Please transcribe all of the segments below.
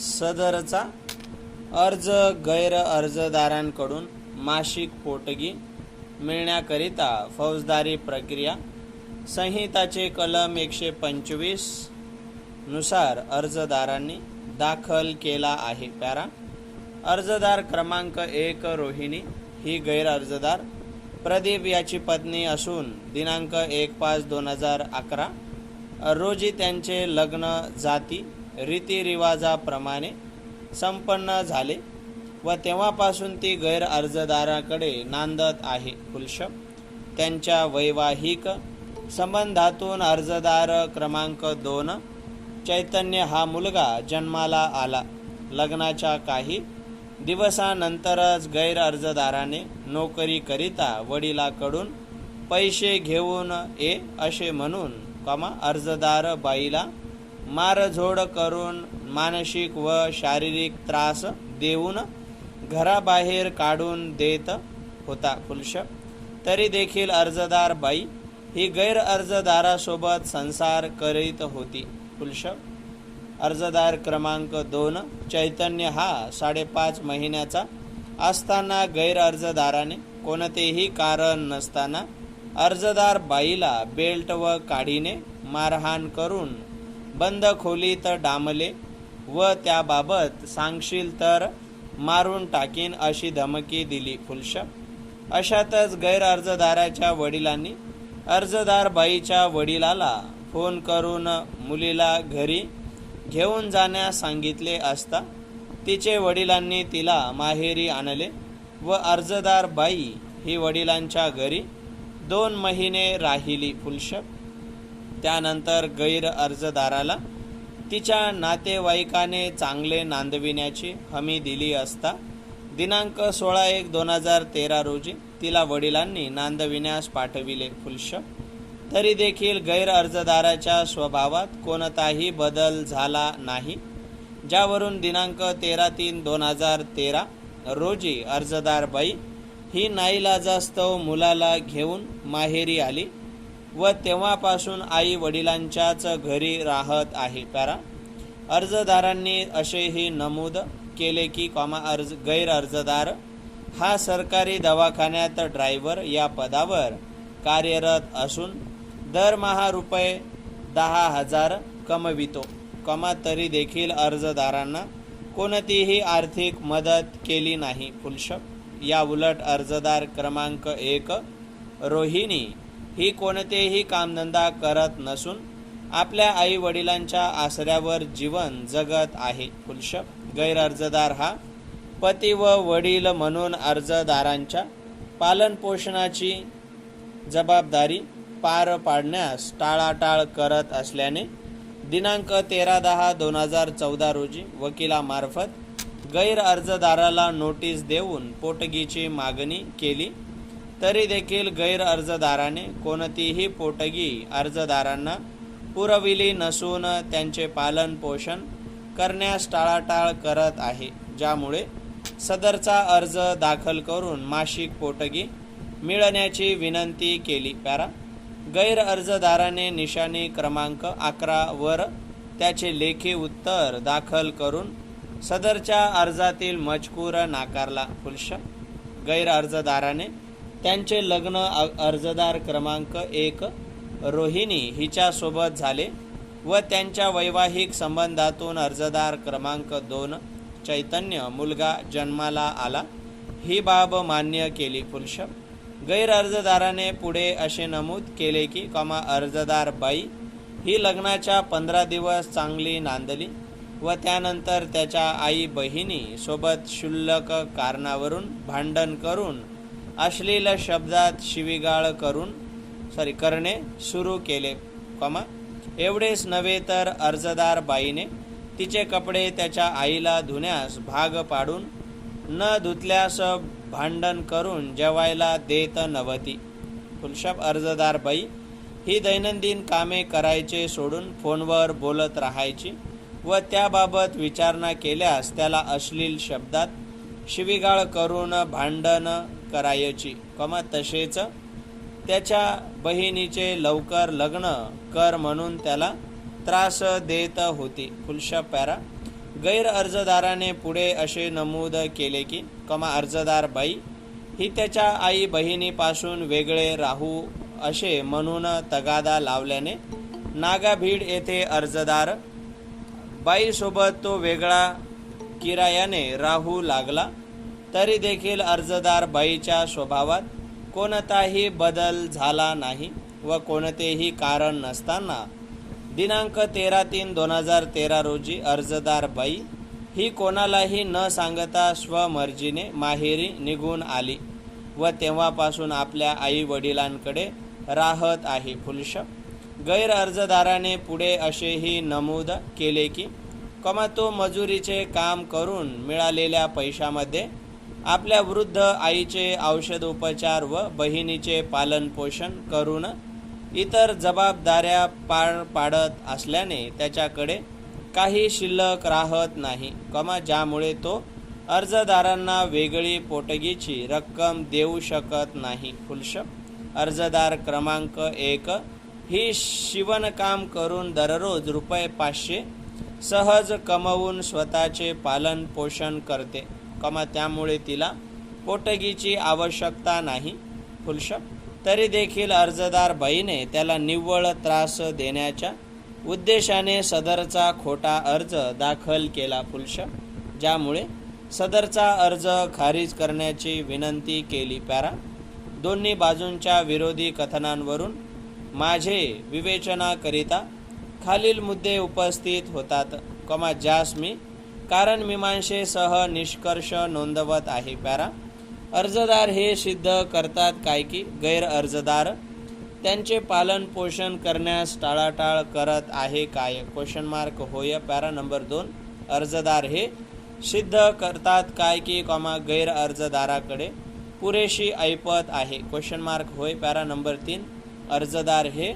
सदरचा अर्ज गैर अर्जदारांकडून मासिक पोटगी मिळण्याकरिता फौजदारी प्रक्रिया संहिताचे कलम एकशे पंचवीसनुसार अर्जदारांनी दाखल केला आहे. पॅरा अर्जदार क्रमांक एक रोहिणी ही गैर अर्जदार प्रदीप याची पत्नी असून दिनांक एक पाच दोन हजार अकरा रोजी त्यांचे लग्न जाती रीतिरिवाजाप्रमाणे संपन्न झाले व तेव्हापासून ती गैर अर्जदाराकडे नांदत आहे. फुलशप त्यांच्या वैवाहिक संबंधातून अर्जदार क्रमांक दोन चैतन्य हा मुलगा जन्माला आला. लग्नाच्या काही दिवसानंतरच गैर अर्जदाराने नोकरीकरिता वडिलाकडून पैसे घेऊन ये असे म्हणून कमा अर्जदार बाईला मारझोड करून मानसिक व शारीरिक त्रास देऊन घराबाहेर काढून देत होता खुलश तरी देखील अर्जदार बाई ही गैर अर्जदारासोबत संसार करीत होती खुलश अर्जदार क्रमांक दोन चैतन्य हा साडेपाच महिन्याचा असताना गैर अर्जदाराने कोणतेही कारण नसताना अर्जदार बाईला बेल्ट व काडीने मारहाण करून बंद खोलीत डांबले व त्याबाबत सांगशील तर मारून टाकीन अशी धमकी दिली फुलश. अशातच गैर अर्जदाराच्या वडिलांनी अर्जदार बाईच्या वडिलाला फोन करून मुलीला घरी घेऊन जाण्यास सांगितले असता तिचे वडिलांनी तिला माहेरी आणले व अर्जदार बाई ही वडिलांच्या घरी दोन महिने राहिली फुलशप त्यानंतर गैर अर्जदाराला तिच्या नातेवाईकाने चांगले नांदविण्याची हमी दिली असता दिनांक सोळा एक दोन हजार तेरा रोजी तिला वडिलांनी नांदविण्यास पाठविले फुलश तरी देखील गैर अर्जदाराच्या स्वभावात कोणताही बदल झाला नाही ज्यावरून दिनांक तेरा तीन दोन हजार तेरा रोजी अर्जदार बाई ही नाईलाजास्तव मुलाला घेऊन माहेरी आली. व तेव्हापासून आई वडिलांच्याच घरी राहत आहे. पॅरा अर्जदारांनी असेही नमूद केले की कॉमा अर्ज गैर अर्जदार हा सरकारी दवाखान्यात ड्रायव्हर या पदावर कार्यरत असून दरमहा रुपये दहा हजार कमवितो. कमा तरी देखील अर्जदारांना कोणतीही आर्थिक मदत केली नाही. फुलशक या उलट अर्जदार क्रमांक एक रोहिणी ही कोणतेही कामधंदा करत नसून आपल्या आई वडिलांच्या आसऱ्यावर जीवन जगत आहे. फुलशप गैर अर्जदार हा पती व वडील म्हणून अर्जदारांच्या पालनपोषणाची जबाबदारी पार पाडण्यास टाळाटाळ करत असल्याने दिनांक तेरा दहा दोन हजार चौदा रोजी वकिलामार्फत गैर अर्जदाराला नोटीस देऊन पोटगीची मागणी केली. तरी देखील गैर अर्जदाराने कोणतीही पोटगी अर्जदारांना पुरविली नसून त्यांचे पालन पोषण करण्यास टाळाटाळ करत आहे ज्यामुळे सदरचा अर्ज दाखल करून मासिक पोटगी मिळण्याची विनंती केली. पॅरा गैर अर्जदाराने निशाणी क्रमांक अकरा वर त्याचे लेखी उत्तर दाखल करून सदरच्या अर्जातील मजकूर नाकारला. फुलश गैर अर्जदाराने त्यांचे लग्न अर्जदार क्रमांक एक रोहिणी हिच्यासोबत झाले व त्यांच्या वैवाहिक संबंधातून अर्जदार क्रमांक दोन चैतन्य मुलगा जन्माला आला. ही बाब मान्य केली फुलशप गैर अर्जदाराने पुढे असे नमूद केले की कमा अर्जदार बाई ही लग्नाच्या पंधरा दिवस चांगली नांदली व त्यानंतर त्याच्या आई बहिणी सोबत क्षुल्लक कारणावरून भांडण करून अश्लील शब्दात शिवीगाळ करून सॉरी करणे सुरू केले कमा एवढेच नव्हे तर अर्जदार बाईने तिचे कपडे त्याच्या आईला धुण्यास भाग पाडून न धुतल्यास भांडण करून जेवायला देत नव्हती. फुलशब अर्जदार बाई ही दैनंदिन कामे करायचे सोडून फोनवर बोलत राहायची व त्याबाबत विचारणा केल्यास त्याला अश्लील शब्दात शिवीगाळ करून भांडण करायची. कमा तसेच त्याच्या बहिणीचे लवकर लग्न कर म्हणून त्याला त्रास देत होती. फुलशा पॅरा गैर अर्जदाराने पुढे असे नमूद केले की कमा अर्जदार बाई ही त्याच्या आई बहिणीपासून वेगळे राहू असे म्हणून तगादा लावल्याने नागाभीड येथे अर्जदार बाईसोबत तो वेगळा किरायाने राहू लागला. तरी देखील अर्जदार बाईच्या स्वभावात कोणताही बदल झाला नाही व कोणतेही कारण नसताना दिनांक तेरा तीन दोन हजार तेरा रोजी अर्जदार बाई ही कोणालाही न सांगता स्वमर्जीने माहेरी निघून आली व तेव्हापासून आपल्या आई वडिलांकडे राहत आहे. फुलश गैर अर्जदाराने पुढे असेही नमूद केले की कमा तो मजुरीचे काम करून मिळालेल्या पैशामध्ये आपल्या वृद्ध आईचे औषधोपचार व बहिणीचे पालनपोषण करून इतर जबाबदाऱ्या पार पाडत असल्याने त्याच्याकडे काही शिल्लक राहत नाही. कमा ज्यामुळे तो अर्जदारांना वेगळी पोटगीची रक्कम देऊ शकत नाही. फुलश अर्जदार क्रमांक एक. ही शिवणकाम करून दररोज रुपये पाचशे सहज कमवून स्वतःचे पालन पोषण करते. कमा त्यामुळे तिला पोटगीची आवश्यकता नाही. फुलश तरी देखील अर्जदार बाईने त्याला निव्वळ त्रास देण्याच्या उद्देशाने सदरचा खोटा अर्ज दाखल केला फुलश ज्यामुळे सदरचा अर्ज खारिज करण्याची विनंती केली. पॅरा दोन्ही बाजूंच्या विरोधी कथनांवरून माझे विवेचनाकरिता खालील मुद्दे उपस्थित होतात. कमा ज्यास मी कारण मीमांशेसह निष्कर्ष नोंदवत आहे पॅरा अर्जदार हे सिद्ध करतात काय की गैर अर्जदार त्यांचे पालन पोषण करण्यास टाळाटाळ करत आहे काय? क्वेश्चन मार्क होय. पॅरा नंबर दोन अर्जदार हे सिद्ध करतात काय की कॉमा गैर अर्जदाराकडे पुरेशी ऐपत आहे. क्वेश्चन मार्क होय. पॅरा नंबर तीन अर्जदार हे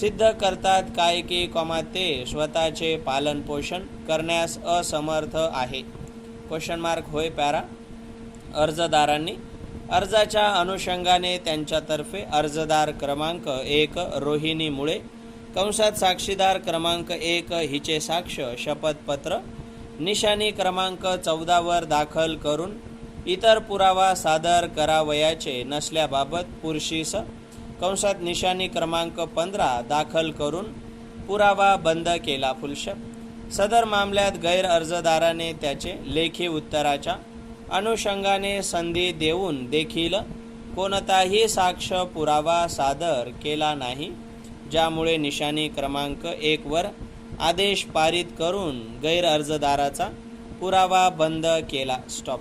सिद्ध करतात काय की कमा ते स्वतःचे पालन पोषण करण्यास असमर्थ आहे. क्वेश्चन मार्क होय पॅरा अर्जदारांनी. अर्जाच्या अनुषंगाने त्यांच्यातर्फे अर्जदार क्रमांक एक रोहिणीमुळे. कंसात साक्षीदार क्रमांक एक हिचे साक्ष शपथपत्र. निशाणी क्रमांक चौदावर दाखल करून इतर पुरावा सादर करावयाचे नसल्याबाबत पुरशीस कंसात निशाणी क्रमांक पंधरा दाखल करून पुरावा बंद केला फुलश सदर मामल्यात गैर अर्जदाराने त्याचे लेखी उत्तराच्या अनुषंगाने संधी देऊन देखील कोणताही साक्ष पुरावा सादर केला नाही ज्यामुळे निशाणी क्रमांक एकवर आदेश पारित करून गैर अर्जदाराचा पुरावा बंद केला. स्टॉप.